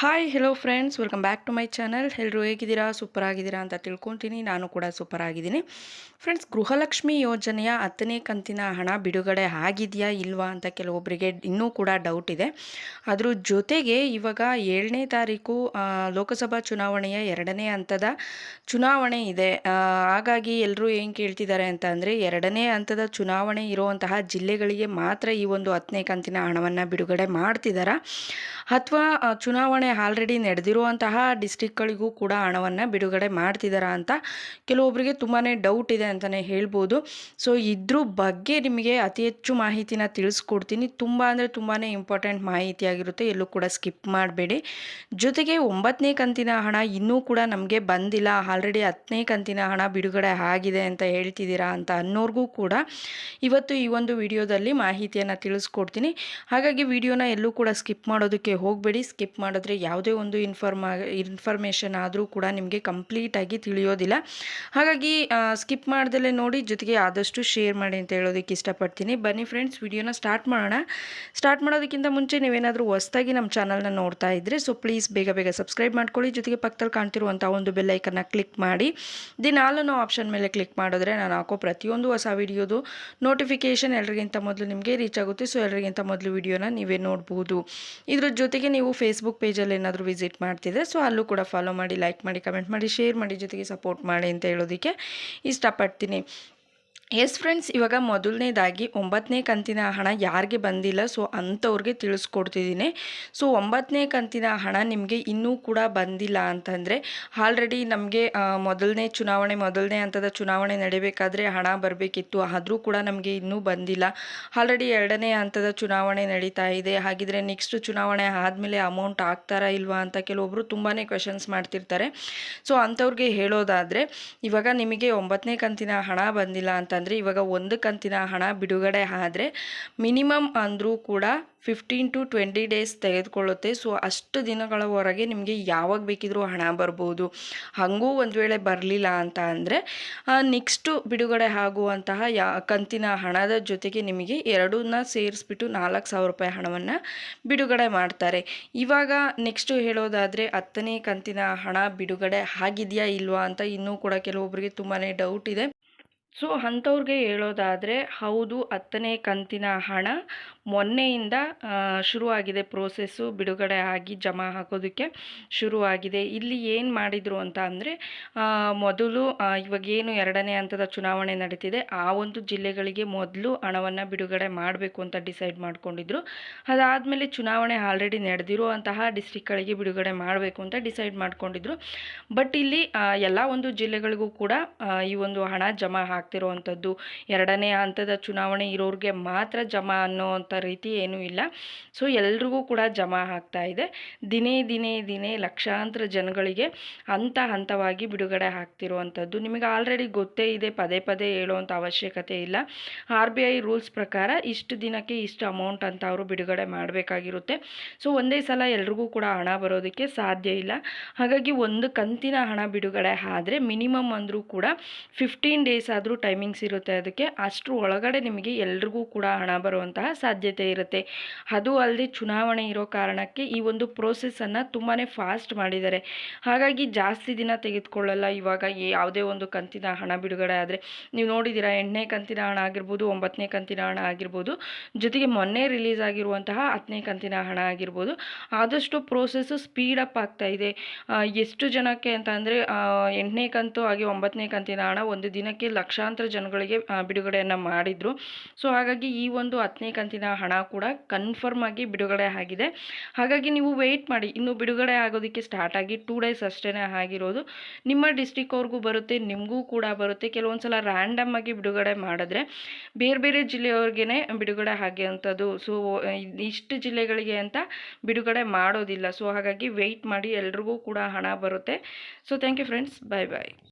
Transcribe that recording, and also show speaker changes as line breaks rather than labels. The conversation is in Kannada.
Hi hello friends welcome back to my channel ಎಲ್ಲರೂ ಹೇಗಿದ್ದೀರಾ? ಸೂಪರ್ ಆಗಿದ್ದೀರಾ ಅಂತ ತಿಳ್ಕೊತೀನಿ ನಾನು ಕೂಡ ಸೂಪರ್ ಆಗಿದ್ದೀನಿ ಫ್ರೆಂಡ್ಸ್ ಗೃಹಲಕ್ಷ್ಮಿ ಯೋಜನೆಯ ಹತ್ತನೇ ಕಂತಿನ ಹಣ ಬಿಡುಗಡೆ ಆಗಿದೆಯಾ ಇಲ್ವಾ ಅಂತ ಕೆಲವೊಬ್ಬರಿಗೆ ಇನ್ನೂ ಕೂಡ ಡೌಟ್ ಇದೆ. ಅದ್ರ ಜೊತೆಗೆ ಇವಾಗ ಏಳನೇ ತಾರೀಕು ಲೋಕಸಭಾ ಚುನಾವಣೆಯ ಎರಡನೇ ಹಂತದ ಚುನಾವಣೆ ಇದೆ. ಹಾಗಾಗಿ ಎಲ್ಲರೂ ಏನು ಕೇಳ್ತಿದ್ದಾರೆ ಅಂತ ಅಂದರೆ, ಎರಡನೇ ಹಂತದ ಚುನಾವಣೆ ಇರುವಂತಹ ಜಿಲ್ಲೆಗಳಿಗೆ ಮಾತ್ರ ಈ ಒಂದು ಹತ್ತನೇ ಕಂತಿನ ಹಣವನ್ನು ಬಿಡುಗಡೆ ಮಾಡ್ತಿದ್ದಾರಾ ಅಥವಾ ಚುನಾವಣೆ ಆಲ್ರೆಡಿ ನಡೆದಿರುವಂತಹ ಡಿಸ್ಟಿಕ್ಗಳಿಗೂ ಕೂಡ ಹಣವನ್ನು ಬಿಡುಗಡೆ ಮಾಡ್ತಿದ್ದಾರಾ ಅಂತ ಕೆಲವೊಬ್ಬರಿಗೆ ತುಂಬಾ ಡೌಟ್ ಇದೆ ಅಂತಲೇ ಹೇಳ್ಬೋದು. ಸೊ ಇದ್ರ ಬಗ್ಗೆ ನಿಮಗೆ ಅತಿ ಹೆಚ್ಚು ಮಾಹಿತಿನ ತಿಳಿಸ್ಕೊಡ್ತೀನಿ. ತುಂಬ ಅಂದರೆ ತುಂಬಾ ಇಂಪಾರ್ಟೆಂಟ್ ಮಾಹಿತಿಯಾಗಿರುತ್ತೆ. ಎಲ್ಲೂ ಕೂಡ ಸ್ಕಿಪ್ ಮಾಡಬೇಡಿ. ಜೊತೆಗೆ ಒಂಬತ್ತನೇ ಕಂತಿನ ಹಣ ಇನ್ನೂ ಕೂಡ ನಮಗೆ ಬಂದಿಲ್ಲ. ಆಲ್ರೆಡಿ ಹತ್ತನೇ ಕಂತಿನ ಹಣ ಬಿಡುಗಡೆ ಆಗಿದೆ ಅಂತ ಹೇಳ್ತಿದ್ದೀರಾ ಅಂತ ಅನ್ನೋರ್ಗೂ ಕೂಡ ಇವತ್ತು ಈ ಒಂದು ವಿಡಿಯೋದಲ್ಲಿ ಮಾಹಿತಿಯನ್ನು ತಿಳಿಸ್ಕೊಡ್ತೀನಿ. ಹಾಗಾಗಿ ವಿಡಿಯೋನ ಎಲ್ಲೂ ಕೂಡ ಸ್ಕಿಪ್ ಮಾಡೋದಕ್ಕೆ ಹೋಗಬೇಡಿ, ಸ್ಕಿಪ್ ಮಾಡಿದ್ರೆ ಯಾವುದೇ ಒಂದು ಇನ್ಫಾರ್ಮಾ, ಇನ್ಫಾರ್ಮೇಷನ್ ಆದರೂ ಕೂಡ ನಿಮಗೆ ಕಂಪ್ಲೀಟಾಗಿ ತಿಳಿಯೋದಿಲ್ಲ. ಹಾಗಾಗಿ ಸ್ಕಿಪ್ ಮಾಡ್ದಲೇ ನೋಡಿ, ಜೊತೆಗೆ ಆದಷ್ಟು ಶೇರ್ ಮಾಡಿ ಅಂತ ಹೇಳೋದಕ್ಕೆ ಇಷ್ಟಪಡ್ತೀನಿ. ಬನ್ನಿ ಫ್ರೆಂಡ್ಸ್, ವಿಡಿಯೋನ ಸ್ಟಾರ್ಟ್ ಮಾಡೋಣ. ಸ್ಟಾರ್ಟ್ ಮಾಡೋದಕ್ಕಿಂತ ಮುಂಚೆ ನೀವೇನಾದರೂ ಹೊಸದಾಗಿ ನಮ್ಮ ಚಾನಲ್ನ ನೋಡ್ತಾ ಇದ್ದರೆ ಸೊ ಪ್ಲೀಸ್ ಬೇಗ ಬೇಗ ಸಬ್ಸ್ಕ್ರೈಬ್ ಮಾಡ್ಕೊಳ್ಳಿ. ಜೊತೆಗೆ ಪಕ್ಕದಲ್ಲಿ ಕಾಣ್ತಿರುವಂಥ ಒಂದು ಬೆಲ್ಲೈಕನ್ನ ಕ್ಲಿಕ್ ಮಾಡಿ. ದಿನಾಲೂ ಆಪ್ಷನ್ ಮೇಲೆ ಕ್ಲಿಕ್ ಮಾಡಿದ್ರೆ ನಾನು ಹಾಕೋ ಪ್ರತಿಯೊಂದು ಹೊಸ ವಿಡಿಯೋದು ನೋಟಿಫಿಕೇಷನ್ ಎಲ್ಲರಿಗಿಂತ ಮೊದಲು ನಿಮಗೆ ರೀಚ್ ಆಗುತ್ತೆ. ಸೊ ಎಲ್ಲರಿಗಿಂತ ಮೊದಲು ವಿಡಿಯೋನ ನೀವೇ ನೋಡ್ಬೋದು. ಇದ್ರ ಜೊತೆಗೆ ನೀವು ಫೇಸ್ಬುಕ್ ಪೇಜಲ್ಲಿ ಏನಾದರೂ ವಿಸಿಟ್ ಮಾಡ್ತಿದ್ರೆ ಸೊ ಅಲ್ಲೂ ಕೂಡ ಫಾಲೋ ಮಾಡಿ ಲೈಕ್ ಮಾಡಿ ಕಮೆಂಟ್ ಮಾಡಿ ಶೇರ್ ಮಾಡಿ, ಜೊತೆಗೆ ಸಪೋರ್ಟ್ ಮಾಡಿ ಅಂತ ಹೇಳೋದಕ್ಕೆ ಇಷ್ಟಪಡ್ತೀನಿ. ಎಸ್ ಫ್ರೆಂಡ್ಸ್, ಇವಾಗ ಮೊದಲನೇದಾಗಿ ಒಂಬತ್ತನೇ ಕಂತಿನ ಹಣ ಯಾರಿಗೆ ಬಂದಿಲ್ಲ, ಸೊ ಅಂಥವ್ರಿಗೆ ತಿಳಿಸ್ಕೊಡ್ತಿದ್ದೀನಿ. ಸೊ ಒಂಬತ್ತನೇ ಕಂತಿನ ಹಣ ನಿಮಗೆ ಇನ್ನೂ ಕೂಡ ಬಂದಿಲ್ಲ ಅಂತಂದರೆ, ಆಲ್ರೆಡಿ ನಮಗೆ ಮೊದಲನೇ ಚುನಾವಣೆ, ಮೊದಲನೇ ಹಂತದ ಚುನಾವಣೆ ನಡೀಬೇಕಾದ್ರೆ ಹಣ ಬರಬೇಕಿತ್ತು, ಆದರೂ ಕೂಡ ನಮಗೆ ಇನ್ನೂ ಬಂದಿಲ್ಲ. ಆಲ್ರೆಡಿ ಎರಡನೇ ಹಂತದ ಚುನಾವಣೆ ನಡೀತಾ ಇದೆ, ಹಾಗಿದ್ರೆ ನೆಕ್ಸ್ಟ್ ಚುನಾವಣೆ ಆದಮೇಲೆ ಅಮೌಂಟ್ ಆಗ್ತಾರಾ ಇಲ್ವಾ ಅಂತ ಕೆಲವೊಬ್ಬರು ತುಂಬಾ ಕ್ವೆಶನ್ಸ್ ಮಾಡ್ತಿರ್ತಾರೆ. ಸೊ ಅಂಥವ್ರಿಗೆ ಹೇಳೋದಾದರೆ, ಇವಾಗ ನಿಮಗೆ ಒಂಬತ್ತನೇ ಕಂತಿನ ಹಣ ಬಂದಿಲ್ಲ ಅಂತ ಅಂತಂದರೆ ಇವಾಗ ಒಂದು ಕಂತಿನ ಹಣ ಬಿಡುಗಡೆ ಆದರೆ ಮಿನಿಮಮ್ ಅಂದರೂ ಕೂಡ ಫಿಫ್ಟೀನ್ ಟು ಟ್ವೆಂಟಿ ಡೇಸ್ ತೆಗೆದುಕೊಳ್ಳುತ್ತೆ. ಸೊ ಅಷ್ಟು ದಿನಗಳವರೆಗೆ ನಿಮಗೆ ಯಾವಾಗ ಬೇಕಿದ್ರೂ ಹಣ ಬರ್ಬೋದು. ಹಾಗೂ ಒಂದು ವೇಳೆ ಬರಲಿಲ್ಲ ಅಂತ ಅಂದರೆ ನೆಕ್ಸ್ಟು ಬಿಡುಗಡೆ ಆಗುವಂತಹ ಯಾ, ಕಂತಿನ ಹಣದ ಜೊತೆಗೆ ನಿಮಗೆ ಎರಡನ್ನ ಸೇರಿಸ್ಬಿಟ್ಟು ನಾಲ್ಕು ಸಾವಿರ ರೂಪಾಯಿ ಹಣವನ್ನು ಬಿಡುಗಡೆ ಮಾಡ್ತಾರೆ. ಇವಾಗ ನೆಕ್ಸ್ಟು ಹೇಳೋದಾದರೆ ಹತ್ತನೇ ಕಂತಿನ ಹಣ ಬಿಡುಗಡೆ ಆಗಿದೆಯಾ ಇಲ್ವಾ ಅಂತ ಇನ್ನೂ ಕೂಡ ಕೆಲವೊಬ್ಬರಿಗೆ ತುಂಬಾ ಡೌಟ್ ಇದೆ. ಸೊ ಅಂಥವ್ರಿಗೆ ಹೇಳೋದಾದರೆ ಹೌದು ಹತ್ತನೇ ಕಂತಿನ ಹಣ ಮೊನ್ನೆಯಿಂದ ಶುರುವಾಗಿದೆ ಪ್ರೋಸೆಸ್ಸು ಬಿಡುಗಡೆ ಆಗಿ ಜಮಾ ಹಾಕೋದಕ್ಕೆ ಶುರುವಾಗಿದೆ. ಇಲ್ಲಿ ಏನು ಮಾಡಿದರು ಅಂತ ಅಂದರೆ ಮೊದಲು ಇವಾಗೇನು ಎರಡನೇ ಹಂತದ ಚುನಾವಣೆ ನಡೀತಿದೆ, ಆ ಒಂದು ಜಿಲ್ಲೆಗಳಿಗೆ ಮೊದಲು ಹಣವನ್ನು ಬಿಡುಗಡೆ ಮಾಡಬೇಕು ಅಂತ ಡಿಸೈಡ್ ಮಾಡ್ಕೊಂಡಿದ್ರು. ಅದಾದಮೇಲೆ ಚುನಾವಣೆ ಆಲ್ರೆಡಿ ನಡೆದಿರುವಂತಹ ಡಿಸ್ಟಿಕ್ಗಳಿಗೆ ಬಿಡುಗಡೆ ಮಾಡಬೇಕು ಅಂತ ಡಿಸೈಡ್ ಮಾಡ್ಕೊಂಡಿದ್ರು. ಬಟ್ ಇಲ್ಲಿ ಎಲ್ಲ ಒಂದು ಜಿಲ್ಲೆಗಳಿಗೂ ಕೂಡ ಈ ಒಂದು ಹಣ ಜಮಾ ಆಗ್ತಿರುವಂಥದ್ದು. ಎರಡನೇ ಹಂತದ ಚುನಾವಣೆ ಇರೋರಿಗೆ ಮಾತ್ರ ಜಮಾ ಅನ್ನೋವಂಥ ರೀತಿ ಏನೂ ಇಲ್ಲ. ಸೊ ಎಲ್ರಿಗೂ ಕೂಡ ಜಮಾ ಆಗ್ತಾ ಇದೆ. ದಿನೇ ದಿನೇ ದಿನೇ ಲಕ್ಷಾಂತರ ಜನಗಳಿಗೆ ಹಂತ ಹಂತವಾಗಿ ಬಿಡುಗಡೆ ಆಗ್ತಿರುವಂಥದ್ದು. ನಿಮಗೆ ಆಲ್ರೆಡಿ ಗೊತ್ತೇ ಇದೆ, ಪದೇ ಪದೇ ಹೇಳುವಂಥ ಅವಶ್ಯಕತೆ ಇಲ್ಲ. ಆರ್ ಬಿ ಐ ರೂಲ್ಸ್ ಪ್ರಕಾರ ಇಷ್ಟು ದಿನಕ್ಕೆ ಇಷ್ಟು ಅಮೌಂಟ್ ಅಂತ ಅವರು ಬಿಡುಗಡೆ ಮಾಡಬೇಕಾಗಿರುತ್ತೆ. ಸೊ ಒಂದೇ ಸಲ ಎಲ್ರಿಗೂ ಕೂಡ ಹಣ ಬರೋದಕ್ಕೆ ಸಾಧ್ಯ ಇಲ್ಲ. ಹಾಗಾಗಿ ಒಂದು ಕಂತಿನ ಹಣ ಬಿಡುಗಡೆ ಆದರೆ ಮಿನಿಮಮ್ ಅಂದರೂ ಕೂಡ ಫಿಫ್ಟೀನ್ ಡೇಸ್ ಆದರೂ ಟೈಮಿಂಗ್ಸ್ ಇರುತ್ತೆ. ಅದಕ್ಕೆ ಅಷ್ಟರ ಒಳಗಡೆ ನಿಮಗೆ ಎಲ್ರಿಗೂ ಕೂಡ ಹಣ ಬರುವಂತಹ ಸಾಧ್ಯತೆ ಇರುತ್ತೆ. ಅದು ಅಲ್ಲದೆ ಚುನಾವಣೆ ಇರೋ ಕಾರಣಕ್ಕೆ ಈ ಒಂದು ಪ್ರೋಸೆಸ್ಸನ್ನು ತುಂಬಾ ಫಾಸ್ಟ್ ಮಾಡಿದ್ದಾರೆ. ಹಾಗಾಗಿ ಜಾಸ್ತಿ ದಿನ ತೆಗೆದುಕೊಳ್ಳಲ್ಲ. ಇವಾಗ ಯಾವುದೇ ಒಂದು ಕಂತಿನ ಹಣ ಬಿಡುಗಡೆ ಆದರೆ ನೀವು ನೋಡಿದ್ದೀರಾ, ಎಂಟನೇ ಕಂತಿನ ಹಣ ಆಗಿರ್ಬೋದು, ಒಂಬತ್ತನೇ ಕಂತಿನ ಹಣ ಆಗಿರ್ಬೋದು, ಜೊತೆಗೆ ಮೊನ್ನೆ ರಿಲೀಸ್ ಆಗಿರುವಂತಹ ಹತ್ತನೇ ಕಂತಿನ ಹಣ ಆಗಿರ್ಬೋದು, ಆದಷ್ಟು ಪ್ರೋಸೆಸ್ಸು ಸ್ಪೀಡಪ್ ಆಗ್ತಾ ಇದೆ. ಎಷ್ಟು ಜನಕ್ಕೆ ಅಂತ ಅಂದರೆ ಎಂಟನೇ ಕಂತು ಹಾಗೆ ಒಂಬತ್ತನೇ ಕಂತಿನ ಹಣ ಒಂದು ದಿನಕ್ಕೆ ಲಕ್ಷಾಂತರ ಜನಗಳಿಗೆ ಬಿಡುಗಡೆಯನ್ನು ಮಾಡಿದರು. ಸೊ, ಹಾಗಾಗಿ ಈ ಒಂದು ಹತ್ತನೇ ಕಂತಿನ ಹಣ ಕೂಡ ಕನ್ಫರ್ಮ್ ಆಗಿ ಬಿಡುಗಡೆ ಆಗಿದೆ. ಹಾಗಾಗಿ ನೀವು ವೆಯ್ಟ್ ಮಾಡಿ. ಇನ್ನು ಬಿಡುಗಡೆ ಆಗೋದಕ್ಕೆ ಸ್ಟಾರ್ಟ್ ಆಗಿ ಟೂ ಡೇಸ್ ಅಷ್ಟೇ ಆಗಿರೋದು. ನಿಮ್ಮ ಡಿಸ್ಟಿಕ್ ಅವ್ರಿಗೂ ಬರುತ್ತೆ, ನಿಮಗೂ ಕೂಡ ಬರುತ್ತೆ. ಕೆಲವೊಂದು ಸಲ ರ್ಯಾಂಡಮ್ ಆಗಿ ಬಿಡುಗಡೆ ಮಾಡಿದ್ರೆ ಬೇರೆ ಬೇರೆ ಜಿಲ್ಲೆಯವ್ರಿಗೆ ಬಿಡುಗಡೆ ಅಂಥದ್ದು ಸೊ ಇಷ್ಟು ಜಿಲ್ಲೆಗಳಿಗೆ ಅಂತ ಬಿಡುಗಡೆ ಮಾಡೋದಿಲ್ಲ. ಸೊ ಹಾಗಾಗಿ ವೆಯ್ಟ್ ಮಾಡಿ ಎಲ್ರಿಗೂ ಕೂಡ ಹಣ ಬರುತ್ತೆ. So thank you friends bye bye